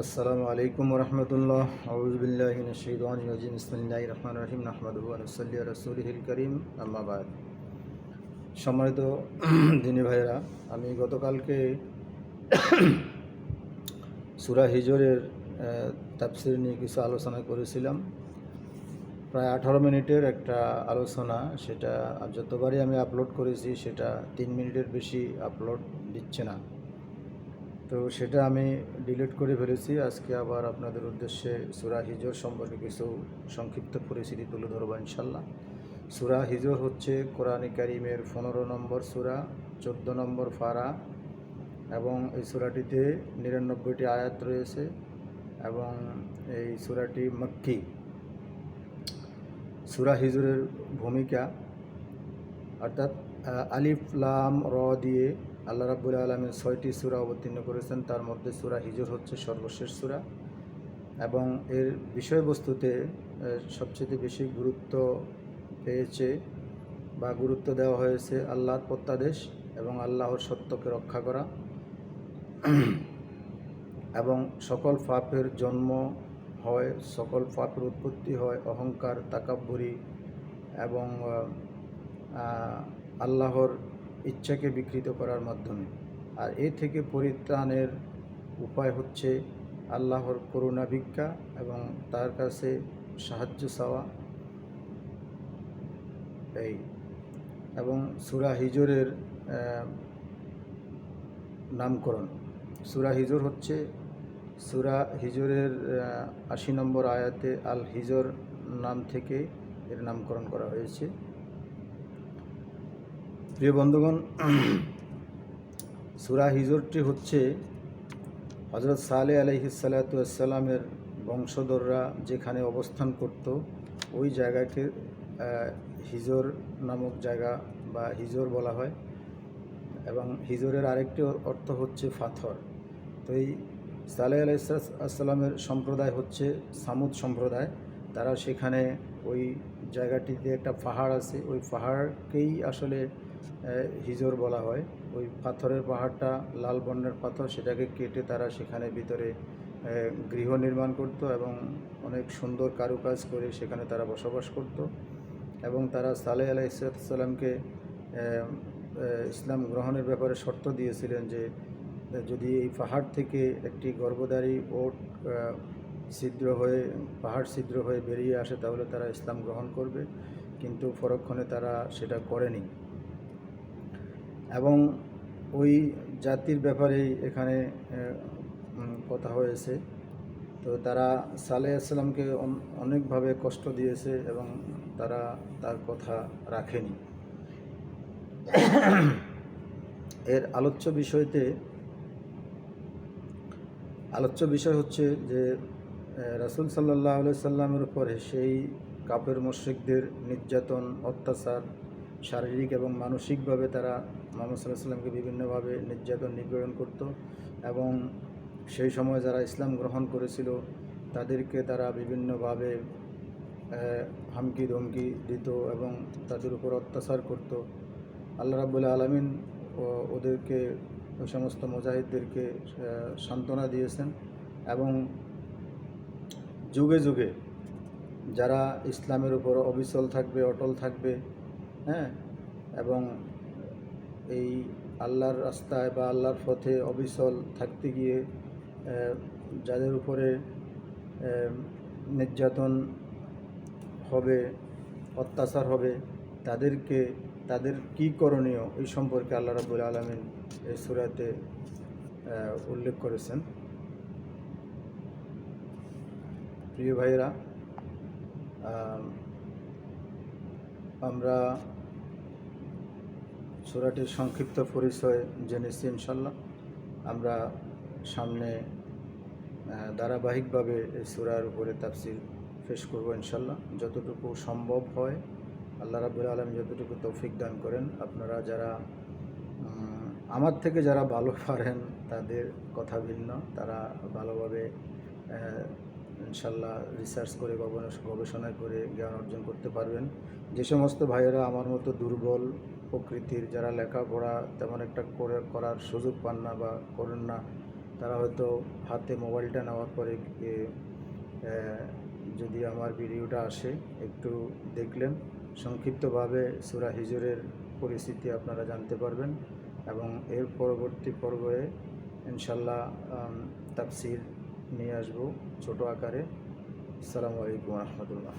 আসসালামু আলাইকুম রহমতুল্লাহ আউজবিল্লাহ শহীদান নজিম ইসমিল্লাহ রহমান রহিম। আনুসল্লি রসুলহিল করিম। আম্মাবাদ সম্মানিত দিনী ভাইয়েরা, আমি গতকালকে সুরা হিজরের তাফসির নিয়ে কিছু আলোচনা করেছিলাম। প্রায় আঠারো মিনিটের একটা আলোচনা, সেটা যতবারই আমি আপলোড করেছি, সেটা তিন মিনিটের বেশি আপলোড দিচ্ছে না। তো সেটা আমি ডিলিট করে ফেলেছি। আজকে আবার আপনাদের উদ্দেশ্যে সুরা হিজর সম্পর্কে কিছু সংক্ষিপ্ত পরিস্থিতি তুলে ধরবো ইনশাল্লাহ সুরা হিজর হচ্ছে কোরআন কারিমের পনেরো নম্বর সুরা চোদ্দ নম্বর ফারা এবং এই সুরাটিতে নিরানব্বইটি আয়াত রয়েছে এবং এই সুরাটি মক্কি। সুরা হিজুরের ভূমিকা অর্থাৎ আহ, আলিফ লাম র দিয়ে আল্লাহ রাব্বুল আলমের ছয়টি সুরা অবতীর্ণ করেছেন। তার মধ্যে সুরা হিজর হচ্ছে সর্বশেষ সুরা। এবং এর বিষয়বস্তুতে সবচেয়ে বেশি গুরুত্ব পেয়েছে বা গুরুত্ব দেওয়া হয়েছে আল্লাহর প্রত্যাদেশ এবং আল্লাহর সত্যকে রক্ষা করা। এবং সকল পাপের জন্ম হয়, সকল পাপের উৎপত্তি হয় অহংকার, তাকাব্বরি এবং আল্লাহর ইচ্ছাকে বিকৃত করার মাধ্যমে। আর এ থেকে পরিত্রাণের উপায় হচ্ছে আল্লাহর করুণা ভিক্ষা এবং তার কাছে সাহায্য চাওয়া। এই। এবং সুরা হিজরের নামকরণ। সুরা হিজর হচ্ছে সুরা হিজরের আশি নম্বর আয়াতে আল হিজর নাম থেকে এর নামকরণ করা হয়েছে। প্রিয় বন্ধুগণ, সুরা হিজরটি হচ্ছে হজরত সালে আলহিসাল্লামের বংশধররা যেখানে অবস্থান করত। ওই জায়গাকে হিজর নামক জায়গা বা হিজর বলা হয়। এবং হিজরের আরেকটি অর্থ হচ্ছে ফাথর তো এই সালে আলাইসালামের সম্প্রদায় হচ্ছে সামুদ সম্প্রদায়। তারা সেখানে ওই জায়গাটিতে একটা পাহাড় আছে। ওই পাহাড়কেই আসলে হিজর বলা হয়। ওই পাথরের পাহাড়টা লাল বর্ণের পাথর, সেটাকে কেটে তারা সেখানে ভিতরে গৃহ নির্মাণ করত এবং অনেক সুন্দর কারুকাজ করে সেখানে তারা বসবাস করত। এবং তারা সালে সালেহ আলাইসালামকে ইসলাম গ্রহণের ব্যাপারে শর্ত দিয়েছিলেন যে, যদি এই পাহাড় থেকে একটি গর্ভধারী ওট ছিদ্র হয়ে, পাহাড় ছিদ্র হয়ে বেরিয়ে আসে, তাহলে তারা ইসলাম গ্রহণ করবে। কিন্তু পরক্ষণে তারা সেটা করেনি। এবং ওই জাতির ব্যাপারেই এখানে কথা হয়েছে। তো তারা সালেহ আসসালামকে অনেকভাবে কষ্ট দিয়েছে এবং তারা তার কথা রাখেনি। এর আলোচ্য বিষয়তে, আলোচ্য বিষয় হচ্ছে যে রাসুল সাল্লাহ সাল্লামের উপরে সেই কাপের মুশ্রিকদের নির্যাতন, অত্যাচার শারীরিক এবং মানসিকভাবে তারা মোহাম্মদ সাল্লাহ সাল্লামকে বিভিন্নভাবে নির্যাতন, নিপীড়ন করত এবং সেই সময় যারা ইসলাম গ্রহণ করেছিল, তাদেরকে তারা বিভিন্নভাবে হামকি, ধমকি দিত এবং তাদের উপর অত্যাচার করত। আল্লাহ রাবুল আলমিন ওদেরকে, ওই সমস্ত মুজাহিদদেরকে সান্ত্বনা দিয়েছেন এবং যুগে যুগে যারা ইসলামের উপর অবিচল থাকবে, অটল থাকবে হ্যাঁ? এবং এই আল্লাহর রাস্তায় বা আল্লাহর পথে অবিচল থাকতে গিয়ে যাদের উপরে নির্যাতন হবে অত্যাচার হবে তাদেরকে তাদের কি করণীয় এই সম্পর্কে আল্লাহ রাবুল আলমিন এই সুরাতে উল্লেখ করেছেন। প্রিয় ভাইয়েরা আম, আমরা সুরাটির সংক্ষিপ্ত পরিচয় জেনেছি ইনশাল্লাহ আমরা সামনে ধারাবাহিকভাবে এই সুরার উপরে তাফসির পেশ করব ইনশাল্লাহ যতটুকু সম্ভব হয়, আল্লাহ রাবুল আলম যতটুকু তৌফিক দান করেন, আপনারা যারা আমার থেকে যারা ভালো পারেন, তাদের কথা ভিন্ন। তারা ভালোভাবে ইনশাল্লাহ রিসার্চ করে, গবেষ- গবেষণা করে জ্ঞান অর্জন করতে পারবেন। যে সমস্ত ভাইয়েরা আমার মতো দুর্বল প্রকৃতির যারা লেখাপড়া তেমন একটা করে, করার সুযোগ পান না বা করেন না, তারা হয়তো হাতে মোবাইলটা নেওয়ার পরে যদি আমার ভিডিওটা আসে, একটু দেখলেন। সংক্ষিপ্তভাবে সুরা হিজুরের পরিস্থিতি আপনারা জানতে পারবেন এবং এর পরবর্তী পর্বে ইনশাল্লাহ তাফসির নিয়ে আসব ছোটো আকারে। আসসালামু আলাইকুম রহমতুল্লাহ।